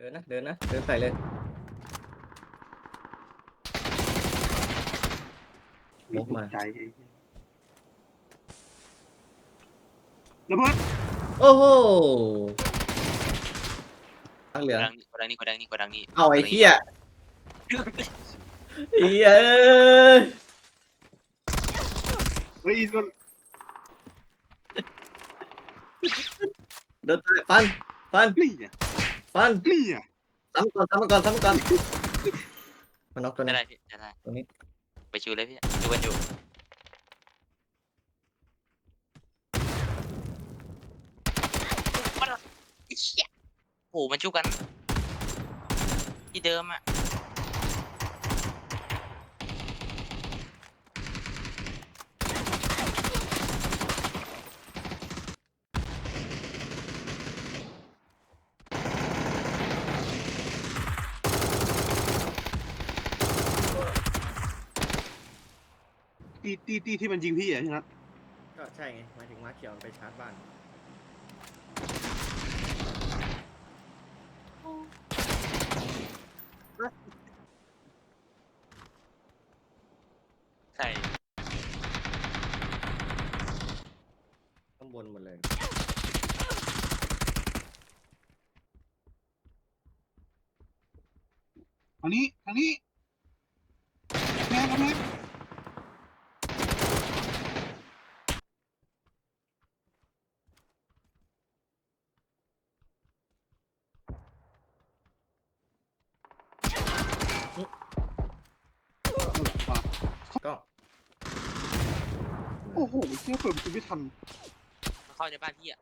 ดินนะเดินนะเดินใส่เลยมุกมาใจไอ้เหี้ยระเบิดโอ้โหตั้งเหลืกองดังนี้กดังนี้กดังนี้กดังนี้เอาไอ้เหี้ยไอ้เหี้ยเอ้ยเฮ้ยมันเดินใส่ฟันฟันนี่อะ ฟันนี่อะซ้ำก่อนซ้ำก่อนซ้ำก่อนมันน็อกตัวได้นี้ ได้พี่ได้ได้ตรงนี้ ไปชิวเลยพี่ดูกันอยู่มันไอ้เหี้ยโอ้โหมันชุบกัน ที่เดิมอะ ตีตีตีที่มันยิงพี่อะใช่ไหมก็ใช่ไงหมายถึงมาเขียวมันไปชาร์จบ้านใช่ข้างบนหมดเลย ทางนี้ทางนี้แม่ครับแม่ว่ะ ก็ โอ้โหเชี่ยเปิดประตูไม่ทันมันเข้าในบ้านพี่อะ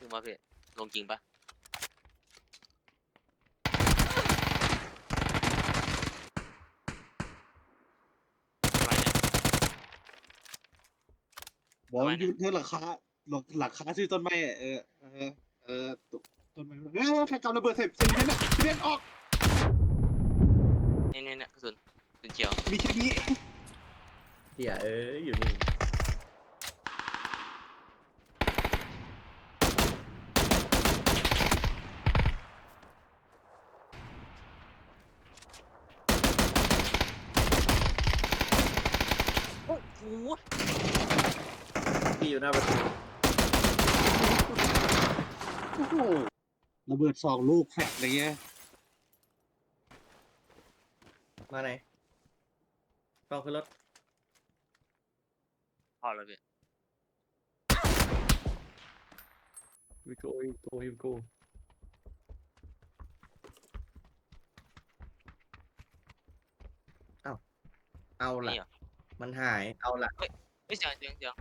ลงมาพี่ลงจริงปะบอกว่าอยู่เท่าหลังคาหลังหลังคาชื่อต้นไม้อะเออเออเออต้นไม้เออใครกำระเบิดใส่ใส่เล่นอะเล่นออก เนี่ยเนี่ยเนี่ยกระสุนกระสุนเขียวมีแค่นี้เหี้ยเอ้ยอยู่นี่โอ้โหพี่อยู่หน้าประตูโอ้โห ระเบิดสองลูกแฟลชอะไรเงี้ยมาไหนกล้องขึ้นรถพอแล้วพี่วิโก้วิโก้วิโก้เอาเอาละนี่เหรอ มันหายเอาละเฮ้ยเสียงเสียงเสียง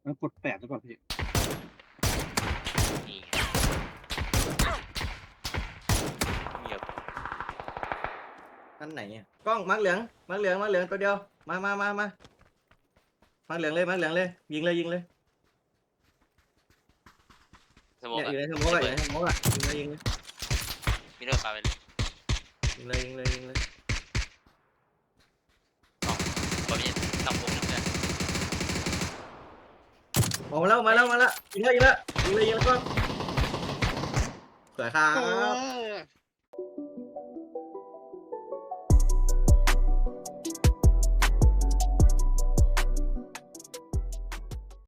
มแล้วมันกดแปดหรือเปล่าพี่นี่ไงเงียบอันไหนอะกล้องมักเหลืองมักเหลืองมักเหลืองตัวเดียวมามามามามักเหลืองเลยมักเหลืองเลย ยิงเลยยิงเลยสมองเนี่ยอะอยู่ในสโมองอะอยู่ในสโมองอะยิงเลยยิงเลยมีเรื่องปลาไปเลยยิงเลยยิงเลยยิงเลย บอลพี่ตั้งวงนะเพื่อน ออกมาแล้วมาแล้วมาแล้วยิงแล้วยิงแล้วยิงเลยยิงแล้วก็สวยครัเอบอ